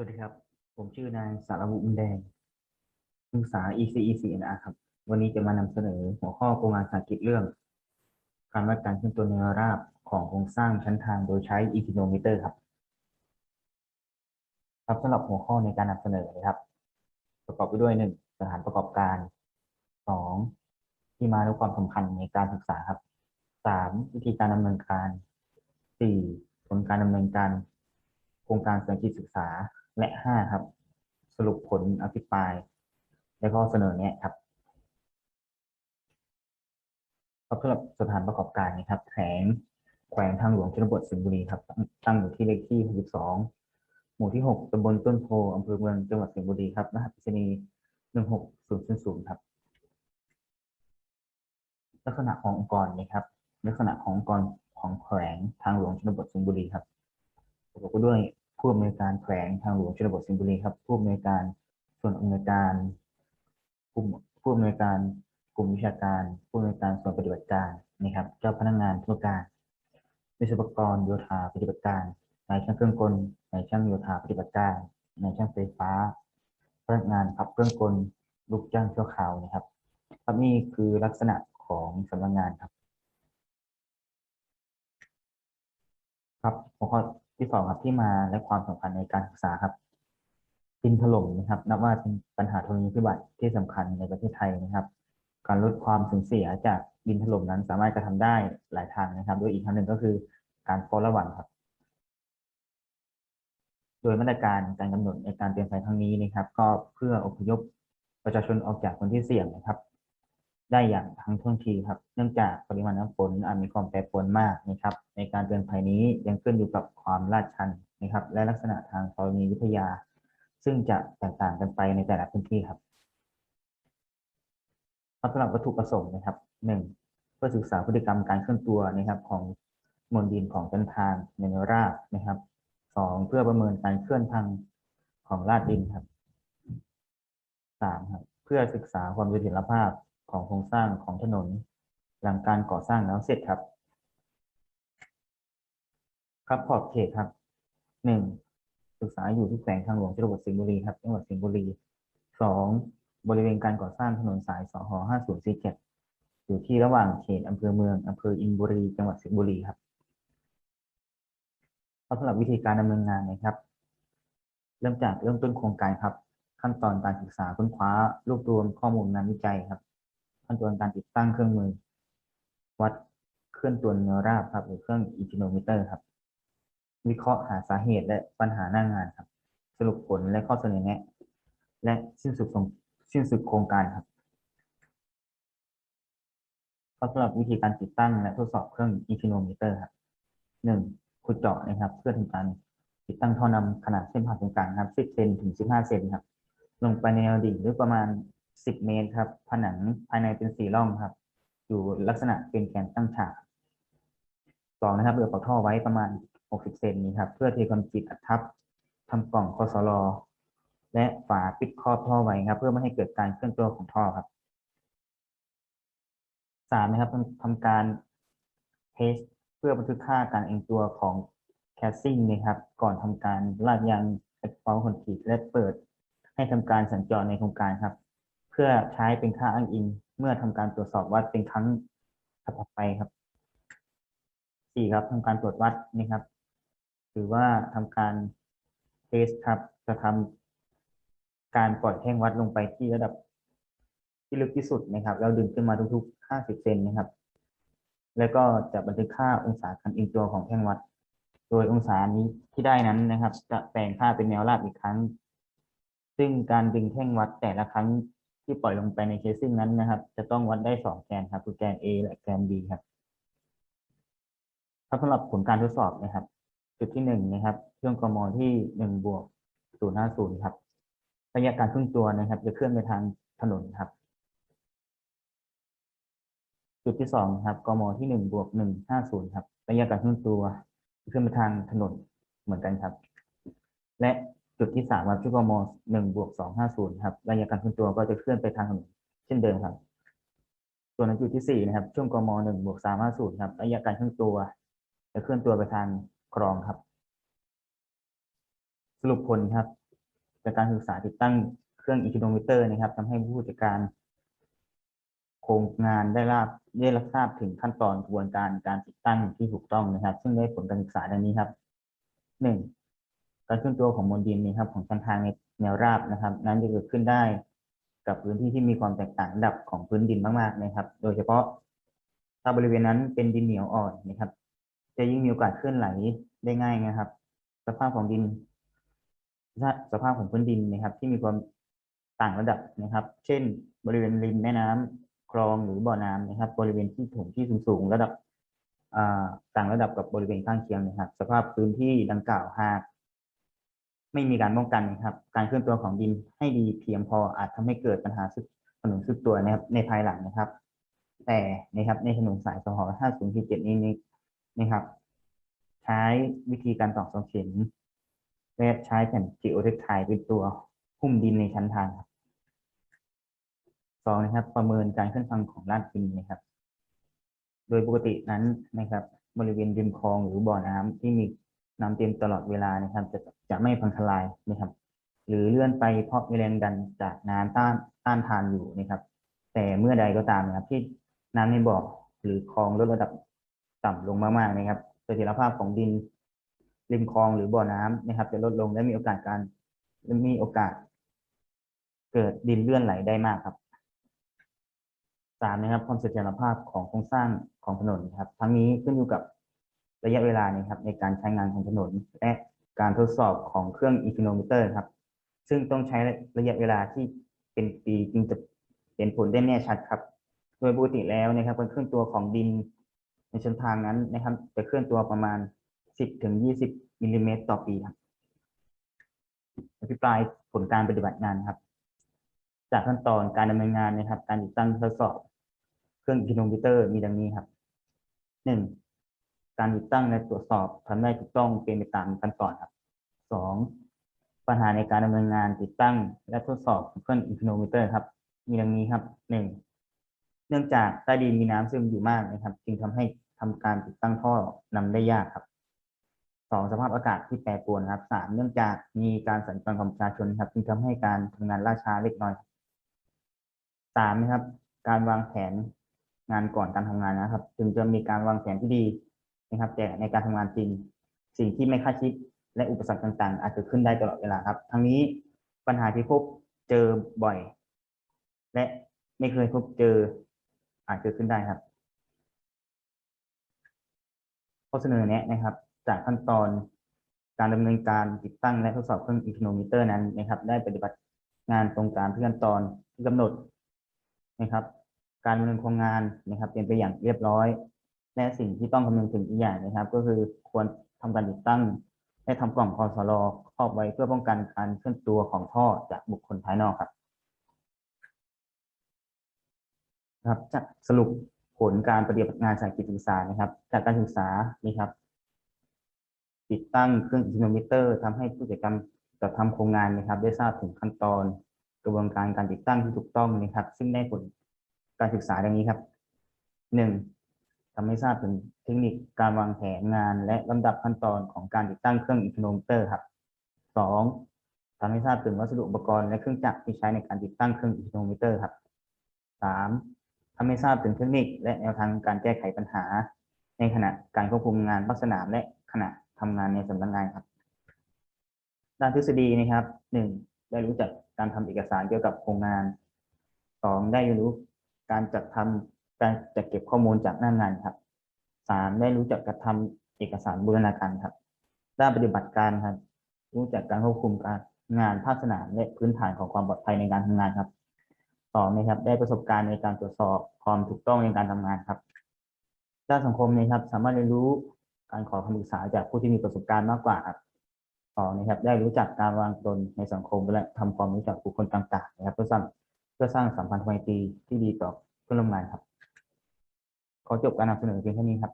สวัสดีครับ ผมชื่อนายสารวุฒิบุญแดงนักศึกษา ECE CNR ครับ วันนี้จะมานำเสนอหัวข้อโครงงานสากิจเรื่อง การวัดการเคลื่อนตัวแนวราบของโครงสร้างชั้นทางโดยใช้อีคิโนมิเตอร์ครับ ครับสำหรับหัวข้อในการนำเสนอนะครับ ประกอบไปด้วยหนึ่งสถานประกอบการสองที่มาและความสำคัญในการศึกษาครับสามวิธีการดำเนินการสี่ผลการดำเนินการโครงการเสริมกิจศึกษา และห้าครับ สรุปผลอภิปราย และข้อเสนอแนะครับครับสำหรับสถานประกอบการนะครับแผงแขวงทางหลวงชนบทสิงห์บุรีครับ ตั้งอยู่ที่เลขที่ 62 หมู่ที่ 6ตำบลต้นโพอำเภอเมืองจังหวัดสิงห์บุรีครับรหัสไปรษณีย์16000ครับลักษณะขององค์กรนะครับ ลักษณะขององค์กรของแขวงทางหลวงชนบทสิงห์บุรีครับประกอบด้วย ผู้อำนวยการแขวงทางหลวงชนบทสิงห์บุรีครับ ผู้อำนวยการส่วนอำนวยการกลุ่มผู้อำนวยการกลุ่มวิชาการ ผู้อำนวยการส่วนปฏิบัติการนะครับ เจ้าพนักงานธุรการวิศวกรโยธาปฏิบัติการนายช่างเครื่องกลนายช่างโยธาปฏิบัติการนายช่างไฟฟ้าพนักงานขับเครื่องกลลูกจ้างชั่วคราวนะครับ ครับนี่คือลักษณะของสำนักงานครับ ครับหัวข้อ ที่สองครับที่มาและความสำคัญในการศึกษาครับดินถล่มนะครับ นับว่าเป็นปัญหาธรณีพิบัติที่สำคัญในประเทศไทยนะครับ การลดความสูญเสียจากดินถล่มนั้นสามารถกระทำได้หลายทางนะครับ โดยอีกทางหนึ่งก็คือการเฝ้าระวังครับ โดยมาตรการการกำหนดในการเตือนภัยครั้งนี้นะครับ ก็เพื่ออพยพประชาชนออกจากพื้นที่เสี่ยงนะครับ ได้อย่างทันท่วงทีครับ เนื่องจากปริมาณน้ำฝนอาจมีความแปรปรวนมากนะครับ ในการเตือนภัยนี้ยังขึ้นอยู่กับความลาดชันนะครับ และลักษณะทางธรณีวิทยา ซึ่งจะแตกต่างกันไปในแต่ละพื้นที่ครับสำหรับวัตถุประสงค์นะครับหนึ่งเพื่อศึกษาพฤติกรรมการเคลื่อนตัวนะครับของมวลดินของจันทางในแนวราบนะครับสองเพื่อประเมินการเคลื่อนทางของลาดดินครับสามครับ เพื่อศึกษาความเสถียรภาพ ของโครงสร้างของถนน หลังการก่อสร้างแล้วเสร็จครับ ครับขอบเขตครับหนึ่งศึกษาอยู่ที่แขวงทางหลวงจังหวัดสิงห์บุรีครับจังหวัดสิงห์บุรีสองบริเวณการก่อสร้างถนนสายสหห้าศูนสี่เจ็ดอยู่ที่ระหว่างเขตอำเภอเมืองอำเภออินบุรี จังหวัดสิงห์บุรีครับสำหรับวิธีการดำเนินงานนะครับ เริ่มจากเริ่มต้นโครงการครับ ขั้นตอนการศึกษาค้นคว้ารวบรวมข้อมูลงานวิจัยครับ ขั้นตอนการติดตั้งเครื่องมือ วัดเคลื่อนตัวแนวราบครับ หรือเครื่องอินทิโนมิเตอร์ครับ วิเคราะห์หาสาเหตุและปัญหาหน้างานครับ สรุปผลและข้อเสนอแนะ และสิ้นสุดสิ้นสุดโครงการครับก็สำหรับวิธีการติดตั้งและทดสอบเครื่องอินทิโนมิเตอร์ครับหนึ่งขุดเจาะนะครับ เพื่อทำการติดตั้งท่อนำขนาดเส้นผ่าศูนย์กลางครับ10เซนถึง 15 เซนครับ ลงไปในแนวดิ่งหรือประมาณ 10เมตรครับ ผนังภายในเป็นสี่ร่องครับ อยู่ลักษณะเป็นแกนตั้งฉากสองนะครับเรือปากท่อไว้ประมาณ60เซนนี้ครับ เพื่อเทคอนกรีตอัดทับทำกล่องคอสลอและฝาปิดครอบท่อไว้ครับ เพื่อไม่ให้เกิดการเคลื่อนตัวของท่อครับสามนะครับทำทำการเทสเพื่อบันทึกค่าการเอ็นตัวของแคสซิ่งนะครับ ก่อนทำการลาดยางแอสฟัลต์คอนกรีตและเปิดให้ทำการสัญจรในโครงการครับ พื่อใช้เป็นค่าอ้างอิง เมื่อทำการตรวจสอบวัดเป็นครั้งถัดไปครับสี่ครับทำการตรวจวัดนะครับ หรือว่าทำการเทสครับ จะทำการปล่อยแท่งวัดลงไปที่ระดับที่ลึกที่สุดนะครับ แล้วดึงขึ้นมาทุกๆ 50 เซนนะครับ แล้วก็จะบันทึกค่าองศาการเอียงตัวของแท่งวัด โดยองศานี้ที่ได้นั้นนะครับ จะแปลงค่าเป็นแนวราบอีกครั้ง ซึ่งการดึงแท่งวัดแต่ละครั้ง ที่ปล่อยลงไปในเคสซิ่งนั้นนะครับ จะต้องวัดได้สองแกนครับ คือแกน A และแกน B ครับครับสำหรับผลการทดสอบนะครับ จุดที่หนึ่งนะครับเครื่องกมที่หนึ่งบวกศูนย์ห้าศูนย์ครับระยะการเคลื่อนตัวนะครับ จะเคลื่อนไปทางถนนครับ จุดที่สองครับกมที่หนึ่งบวกหนึ่งห้าศูนย์ครับระยะการเคลื่อนตัวจะเคลื่อนไปทางถนนเหมือนกันครับ และ จุดที่สามครับที่กมหนึ่งบวกสองห้าศูนย์ครับระยะการเคลื่อนตัวก็จะเคลื่อนไปทางถนนเช่นเดิมครับ ส่วนในจุดที่สี่นะครับ ช่วงกมหนึ่งบวกสามห้าศูนย์ครับระยะการเคลื่อนตัว จะเคลื่อนตัวไปทางคลองครับ สรุปผลครับ จากการศึกษาติดตั้งเครื่องอินทิโนมิเตอร์นะครับทำให้ผู้จัดการ โครงงานได้รับได้รับทราบถึงขั้นตอนกระบวนการการติดตั้งที่ถูกต้องนะครับ ซึ่งได้ผลการศึกษาดังนี้ครับหนึ่ง การเคลื่อนตัวของมวลดินนะครับของชั้นทางในแนวราบนะครับ นั้นจะเกิดขึ้นได้กับพื้นที่ที่มีความแตกต่างระดับของพื้นดินมากๆนะครับ โดยเฉพาะถ้าบริเวณนั้นเป็นดินเหนียวอ่อนนะครับ จะยิ่งมีโอกาสเคลื่อนไหลได้ง่ายนะครับ สภาพของดินสภาพของพื้นดินนะครับ ที่มีความต่างระดับนะครับ เช่น บริเวณริมแม่น้ำคลองหรือบ่อน้ำนะครับ บริเวณที่ถงที่สูงๆระดับต่างระดับกับบริเวณข้างเคียงนะครับ สภาพพื้นที่ดังกล่าวหาก ไม่มีการป้องกันนะครับ การเคลื่อนตัวของดินให้ดีเพียงพออาจทำให้เกิดปัญหาสึกถนนสึกตัวนะครับในภายหลังนะครับ แต่นะครับในถนนสายสห5047นี้นะครับ ใช้วิธีการตอกเสาเข็มและใช้แผ่นจิโอเทคไทเป็นตัวหุ้มดินในชั้นทางครับสองนะครับ ประเมินการเคลื่อนฟังของลาดดินนะครับ โดยปกตินั้นนะครับ บริเวณริมคลองหรือบ่อน้ำที่มี น้ำเต็มตลอดเวลานะครับ จะจะไม่พังทลายนะครับ หรือเลื่อนไปเพราะมีแรงดันจากน้ำต้านต้านทานอยู่นะครับ แต่เมื่อใดก็ตามนะครับ ที่น้ำในบ่อหรือคลองลดระดับต่ำลงมากๆนะครับเสถียรภาพของดินริมคลองหรือบ่อน้ำนะครับ จะลดลงและมีโอกาสการมีโอกาส เกิดดินเลื่อนไหลได้มากครับสามนะครับความเสถียรภาพของโครงสร้างของถนนครับ ทั้งนี้ขึ้นอยู่กับ ระยะเวลานะครับในการใช้งานของถนน และการทดสอบของเครื่องอินฟิโนมิเตอร์ครับ ซึ่งต้องใช้ระยะเวลาที่เป็นปีจึงจะเห็นผลได้แน่ชัดครับ โดยปกติแล้วนะครับการเคลื่อนตัวของดินในเส้นทางนั้นนะครับจะเคลื่อนตัวประมาณ 10ถึง20มิลลิเมตรต่อปีครับอภิปรายผลการปฏิบัติงานครับ จากขั้นตอนการดำเนินงานนะครับ การติดตั้งทดสอบ เครื่องอิโนมิเตอร์มีดังนี้ครับหนึ่ง การติดตั้งและตรวจสอบทำได้ถูกต้องเป็นไปตามขั้นตอนครับสองปัญหาในการดำเนินงานติดตั้งและทดสอบเครื่องอินโนมิเตอร์ครับ มีดังนี้ครับหนึ่งเนื่องจากใต้ดินมีน้ำซึมอยู่มากนะครับ จึงทำให้ทำการติดตั้งท่อนำได้ยากครับสองสภาพอากาศที่แปรปรวนครับสามเนื่องจากมีการสัญจรของประชาชนครับจึงทำให้การทำงานล่าช้าเล็กน้อยสามนะครับ การวางแผนงานก่อนการทำงานนะครับ จึงจะมีการวางแผนที่ดี นะครับ แต่ในการทำงานจริง สิ่งที่ไม่คาดคิดและอุปสรรคต่างๆ อาจจะขึ้นได้ตลอดเวลาครับ ทั้งนี้ปัญหาที่พบเจอบ่อย และไม่เคยพบเจออาจเกิดขึ้นได้ครับข้อเสนอแนะนะครับ จากขั้นตอนการดำเนินการติดตั้งและทดสอบเครื่องอินฟิโนมิเตอร์นั้นนะครับ ได้ปฏิบัติงานตรงตามที่ขั้นตอนที่กำหนดนะครับ การดำเนินโครงงานนะครับ เป็นไปอย่างเรียบร้อย และสิ่งที่ต้องคำนึงถึงอีกอย่างนะครับ ก็คือควรทำการติดตั้ง และทำกล่องคอสลครอบไว้เพื่อป้องกันการเคลื่อนตัวของท่อจากบุคคลภายนอกครับ ครับจะสรุปผลการปฏิบัติงานสายกิจศึกษานะครับ จากการศึกษานี่ครับ ติดตั้งเครื่องอินโนมิเตอร์ทำให้ผู้จัดการจัดทำโครงงานนะครับ ได้ทราบถึงขั้นตอนกระบวนการการติดตั้งที่ถูกต้องนะครับ ซึ่งได้ผลการศึกษาดังนี้ครับหนึ่ง ทำให้ทราบถึงเทคนิคการวางแผนงาน และลำดับขั้นตอนของการติดตั้งเครื่องอินโนมิเตอร์ครับสองทำให้ทราบถึงวัสดุอุปกรณ์และเครื่องจักรที่ใช้ในการติดตั้งเครื่องอินโนมิเตอร์ครับสามทำให้ทราบถึงเทคนิคและแนวทางการแก้ไขปัญหา ในขณะการควบคุมงานภาคสนามและขณะทำงานในสำนักงานครับ ด้านทฤษฎีนะครับหนึ่งได้รู้จักการทำเอกสารเกี่ยวกับโครงงานสองได้รู้การจัดทำ การจัดเก็บข้อมูลจากหน้างานครับสามได้รู้จักกระทำเอกสารบูรณาการครับ ด้านปฏิบัติการครับ รู้จักการควบคุมการงานภาคสนามและพื้นฐานของความปลอดภัยในการทำงานครับสองนะครับ ได้ประสบการณ์ในการตรวจสอบความถูกต้องในการทำงานครับ ด้านสังคมนะครับ สามารถเรียนรู้การขอคำปรึกษาจากผู้ที่มีประสบการณ์มากกว่าครับสองนะครับ ได้รู้จักการวางตนในสังคมและทำความรู้จักบุคคลต่างๆนะครับ เพื่อสร้างเพื่อสร้างสัมพันธไมตรีที่ดีต่อเพื่อนร่วมงานครับ ขอจบการนำเสนอเพียงเท่านี้ครับ